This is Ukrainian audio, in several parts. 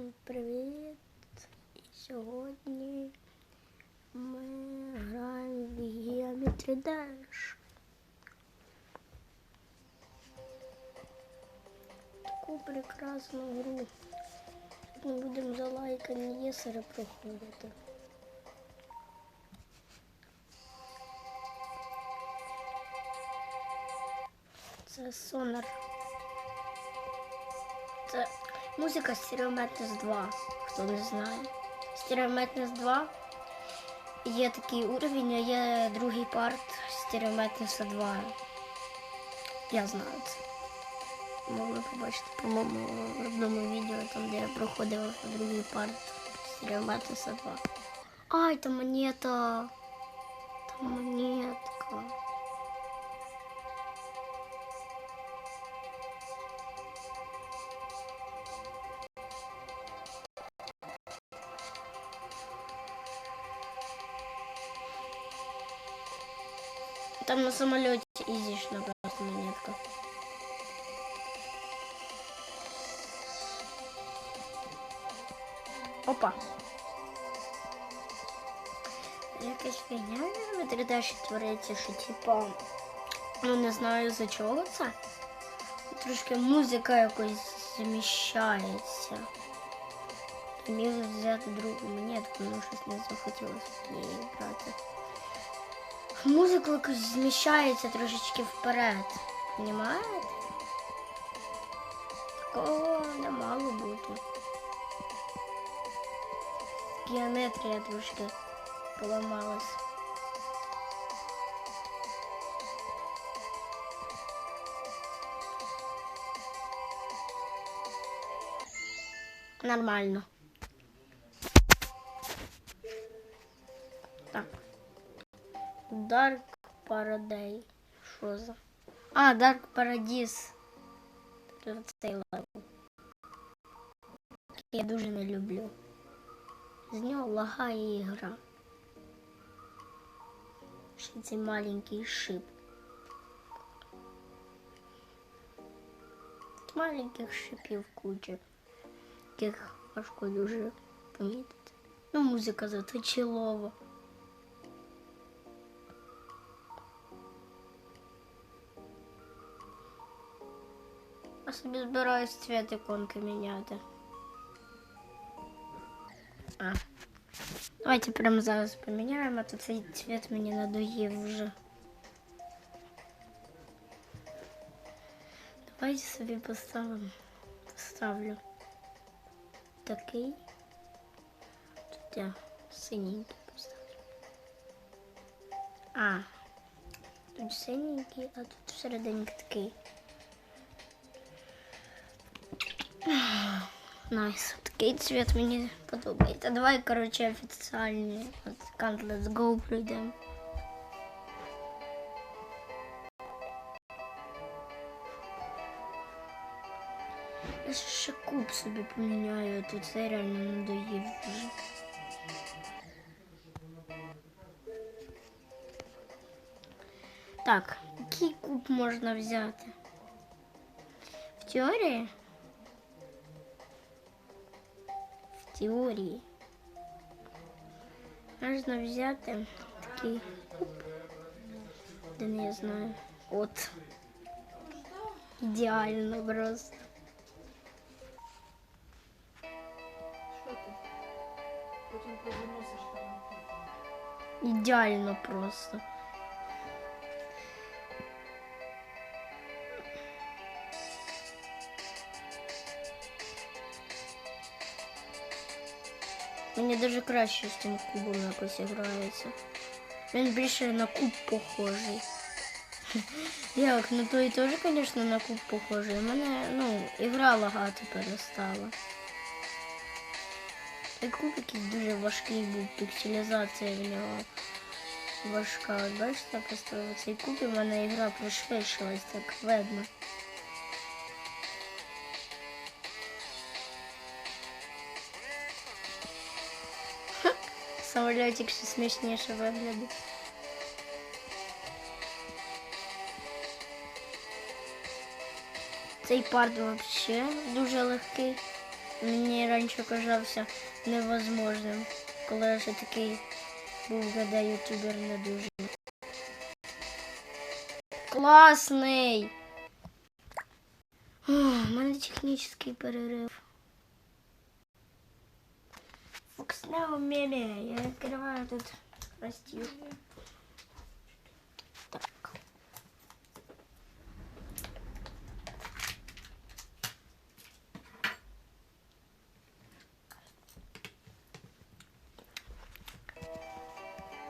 Привіт! Сьогодні ми граємо в Geometry Dash. Таку прекрасну гру. Ми будемо за лайками єсери проходити. Це сонар. Це музика Стереометнес 2, хто не знає. Стереометнес 2 є такий уровень, а є другий парт Стереометнеса 2. Я знаю це. Могли побачити, по-моєму, в одному відео, там, де я проходив другий парт Стереометнеса 2. Ай, там монета. Там монетка. Там на самолете изишна просто монетка. Опа. Якась фігня в 3D твориться, що типа, ну не знаю за чого це. Трошки музика якось зміщається. Міг взяти другу монетку, ну щось не захотілося її брати. Музика зміщається трошечки вперед. Понімаєте? Такого не мало бути. Геометрія трошки поламалась. Нормально. Dark Paradise. Що за? А, Dark Paradise. Цей левел. Я дуже не люблю. З нього лагає ігра. Ще цей маленький шип. Маленьких шипів куча, яких важко дуже помітити. Ну, музика зато Я собі збираюсь цвет іконки міняти. А. Давайте прямо зараз поміняємо, а то цей цвет мені надоїв вже. Давайте собі поставимо. Поставлю такий. Тут я синенький поставлю. А, тут синенький, а тут всередині такий. Найс. Такий цвет мені подобається. Давай, коротше, офіціальний от Can't Let's Go пройдемо. Я ще куб собі поміняю, а тут це реально надоїв вже. Так, який куб можна взяти? В теорії? теорії. Можна взяти такий куб. Де не я знаю. От. Ідеально просто. Що ти? Потім приносиш там. Ідеально просто. Мені дуже краще з цим кубом якось грається. Він більше на куб похожий. Як, ну той теж, звісно, на куб похожий. У мене, ну, ігра лагати перестала. Той куб якийсь дуже важкий був, пікселізація в нього важка. От бачите, поставила цей куб і в мене ігра пришвидшилась, так видно. Самольотик ще смішніше виглядає. Цей парт взагалі дуже легкий. мені раніше казався невозможним, коли я ще такий був ГД ютубер не дуже. Класний! О, у мене технічний перерив. Фокс не уміє. Я відкриваю тут ростів. Так.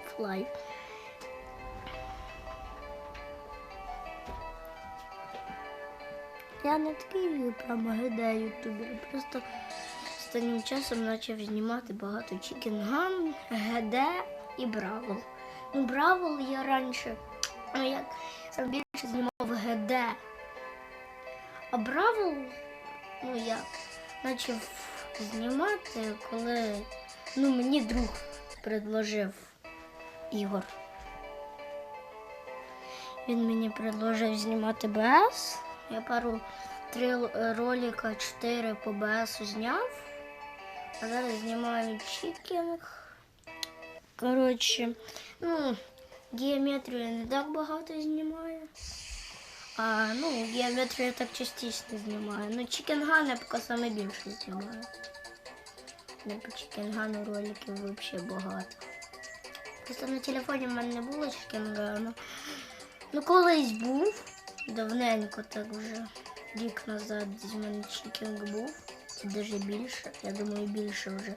Флай. Я не такий прям ГД ютубер, просто останнім часом почав знімати багато чікінган, ГД і Бравл. Ну, Бравл я раніше, ну як сам більше знімав ГД. А Бравл, ну я почав знімати, коли ну, мені друг предложив Ігор. Він мені предложив знімати БС. Я пару три ролика, чотири по БС зняв. А зараз знімаю чікінг. Коротше, ну, геометрію я не так багато знімаю. А, ну, геометрію я так частично знімаю. Ну, чікінган я поки саме більше знімаю. Не по чікінгану роликів взагалі багато. Просто на телефоні в мене не було чікінгану. Ну, колись був. Давненько так вже. Рік назад з мене чікінг був. Це даже більше. Я думаю, більше вже.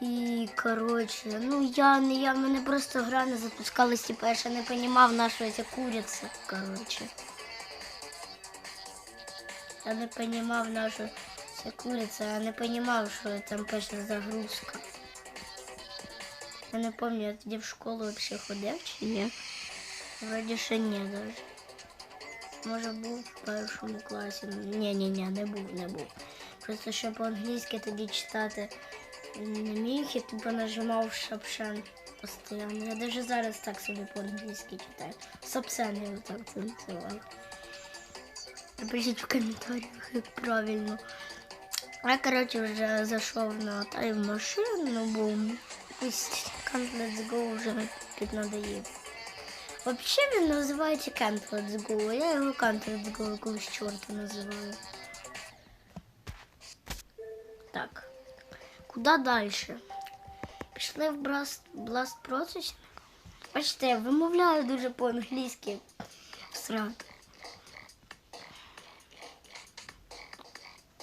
І коротше, ну я не я мене просто гра не запускалась, типу, я ще не розумів, на що ця куриця. Коротше. Я не розумів, на що ця куриця, я не розумів, що там пише загрузка. Я не пам'ятаю, я тоді в школу взагалі ходив чи ні. Вроді ще ні навіть. Може був в першому класі. Ні, ні, ні, не був, не був. Просто ще по-англійськи тоді читати не міг і тупо нажимав шапшен постійно. Я навіть зараз так собі по-англійськи читаю. Сапсен я так це. Напишіть в коментарях, як правильно. Я, коротше, вже зайшов на тайм-машину, бо якийсь Can't Let's Go вже піднадоїв. Взагалі він називається Can't Let's Go, я його Can't Let's Go якогось чорта називаю. Так. Куди далі? Пішли в Blast, Blast Processing. Бачите, я вимовляю дуже по-англійськи. Срати.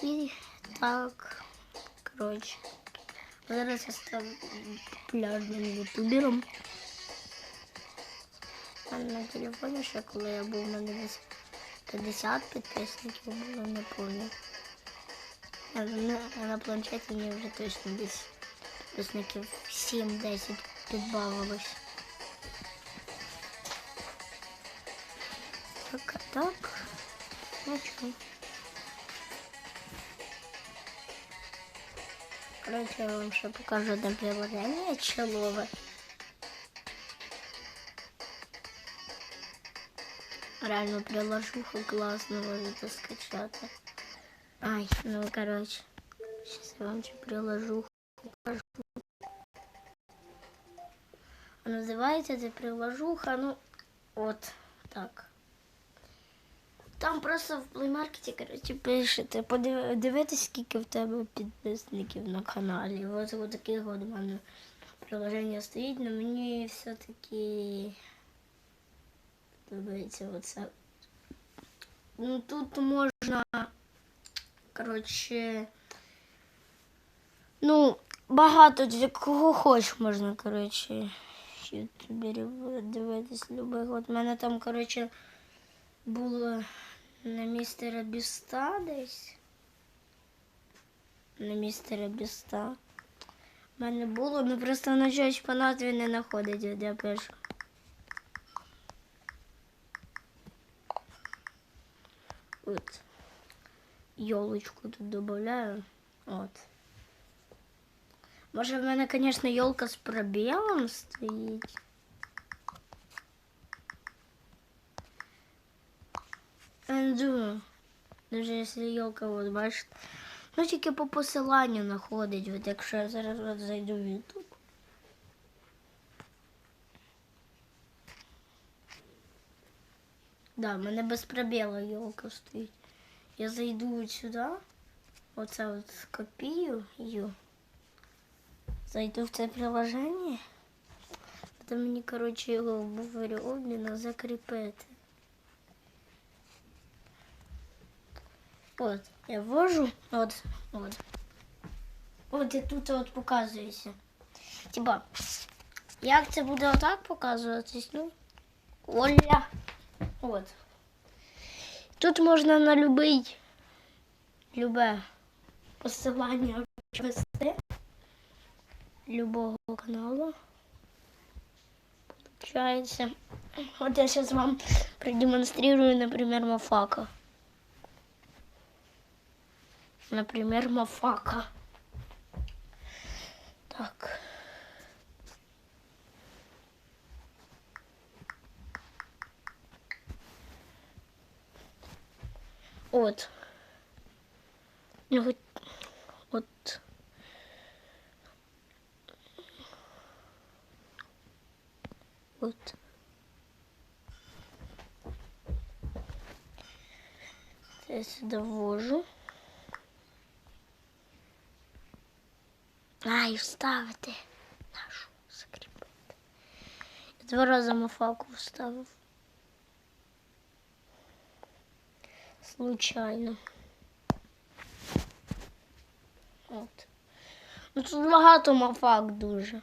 І так, коротше. Зараз я став популярним ютубером. На телефоні ще коли я був, десь 50 підписників було, не пам'ятаю. А на, а на планшеті мені вже точно десь підписників 7-10 підбавилось. Так, а так. Ну чого. Короче, я вам ще покажу одне приложення чолове. Реально приложуха класно можете скачати. Ай, ну короче. Сейчас я вам покажу. А Називається приложуха, ну от так. Там просто в Market, коротше, пишете, подив- дивитись, скільки в тебе підписників на каналі. Ось ось таке от у мене приложення стоїть, але мені все-таки подобається оце. Ну тут можна, коротше, ну, багато кого хочеш можна, коротше, ютуберів дивитись любих. От мене там, коротше, було на містера Біста десь. На містера Біста. У мене було, ну просто щось по назві не знаходить, от я пишу. От. Йолочку тут додаю. От. Може в мене, звісно, йолка з пробілом стоїть. Я не думаю. Даже если елка, вот бачите, Ну, тільки по посиланню знаходить, от якщо я зараз от зайду в YouTube. Да, в мене без пробіла йолка стоїть. Я зайду от сюди, оце от скопію її, зайду в це приложення, то мені, коротше, його в буфері обміну закріпити. От, я ввожу, от, от. От і тут от показується. Типа, як це буде отак показуватись? Ну, Оля. От. Тут можна на любий, любе посилання ввести любого каналу. Получається. От я зараз вам продемонстрирую, например, Мафака. Например, Мафака. Так. От. Його от. От. Я сюди ввожу. А, і вставити. Нашу закріпити. Я два рази мафаку вставив. Случайно. От. Ну тут багато мафак дуже.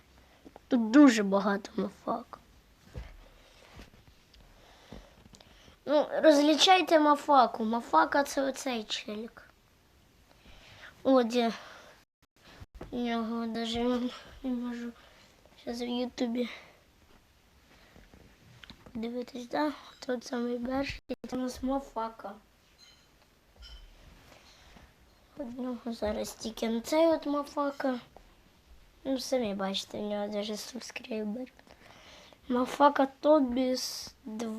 Тут дуже багато мафак. Ну, розлічайте мафаку. Мафака це оцей челік. От я нього даже не можу зараз в Ютубі подивитись, да? Тот самий перший, це у нас мафака. Одного зараз тільки на цей от мафака. Ну, самі бачите, в нього даже субскрейбер. Мафака Тобіс 2.